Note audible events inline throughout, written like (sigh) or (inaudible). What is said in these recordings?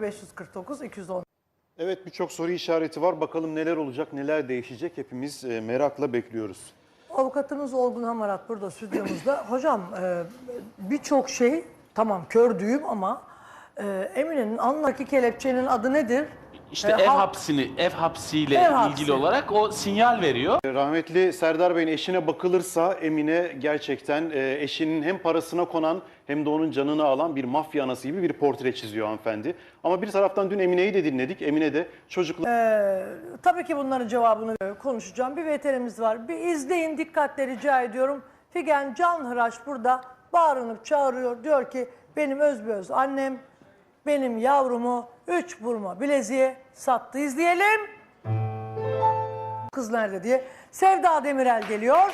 0549 210 Evet birçok soru işareti var. Bakalım neler olacak, neler değişecek hepimiz e, merakla bekliyoruz. Avukatımız Olgun Hamarat burada stüdyomuzda. (clears throat) Hocam e, birçok şey tamam kör düğüm ama e, Emine'nin alnındaki kelepçenin adı nedir? İşte E, ev hapsini, ev hapsiyle Ev ilgili hapsi. olarak o sinyal veriyor. E, Rahmetli Serdar Bey'in eşine bakılırsa Emine gerçekten e, eşinin hem parasına konan hem de onun canını alan bir mafya anası gibi bir portre çiziyor hanımefendi. Ama bir taraftan dün Emine'yi de dinledik. Emine de çocuklar... Tabii ki bunların cevabını e, konuşacağım. Bir veterimiz var. Bir izleyin dikkatle rica ediyorum. Figen Canhıraş burada bağırınıp çağırıyor. Diyor ki benim özbeöz annem benim yavrumu üç burma bileziğe sattı. İzleyelim. Kız nerede diye. Sevda Demirel geliyor.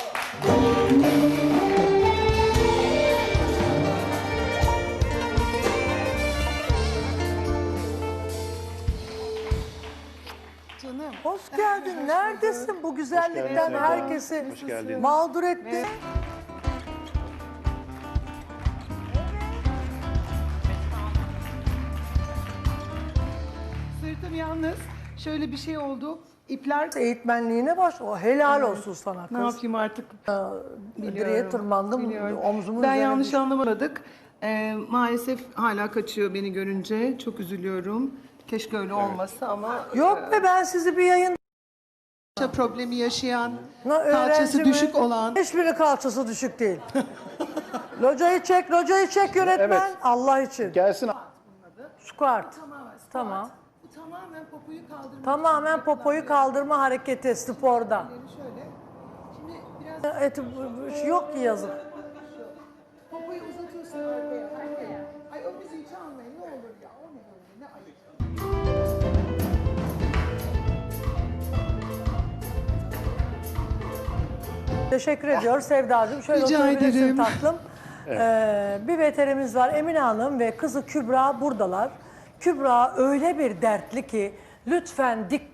Canım. Hoş geldin. Neredesin? Bu güzellikten Sevda. herkesi Hoş geldin. mağdur ettin. Yalnız. Şöyle bir şey oldu. İpler Eğitmenliğine baş. O helal olsun sana kız. ne yapayım artık? Direğe tırmandım. Biliyorum. Omzumun Ben üzerine yanlış anlamadık. Ee, maalesef hala kaçıyor beni görünce. Çok üzülüyorum. Keşke öyle olmasa ama Yok be ben sizi bir yayın kalça problemi yaşayan, Na, öğrenci kalçası mi? düşük olan Hiçbiri kalçası düşük değil. (laughs) locayı çek, locayı çek yönetmen. Evet. Allah için. Gelsin squat. Tamam. Bu tamamen popoyu kaldırmak. Tamamen popoyu kaldırma hareketi sporda. Şöyle. Şimdi biraz bu- yok ki yazık. popoyu uzatıyorsun arkaya. arkaya. Ay o müziği çalmayın ne olur ya. O ne böyle ne ayıp. Teşekkür ediyor Sevdacığım. Şöyle Rica oturabilirsin ederim. tatlım. Ee, bir veterimiz var Emine Hanım ve kızı Kübra buradalar. Kübra öyle bir dertli ki lütfen dikkat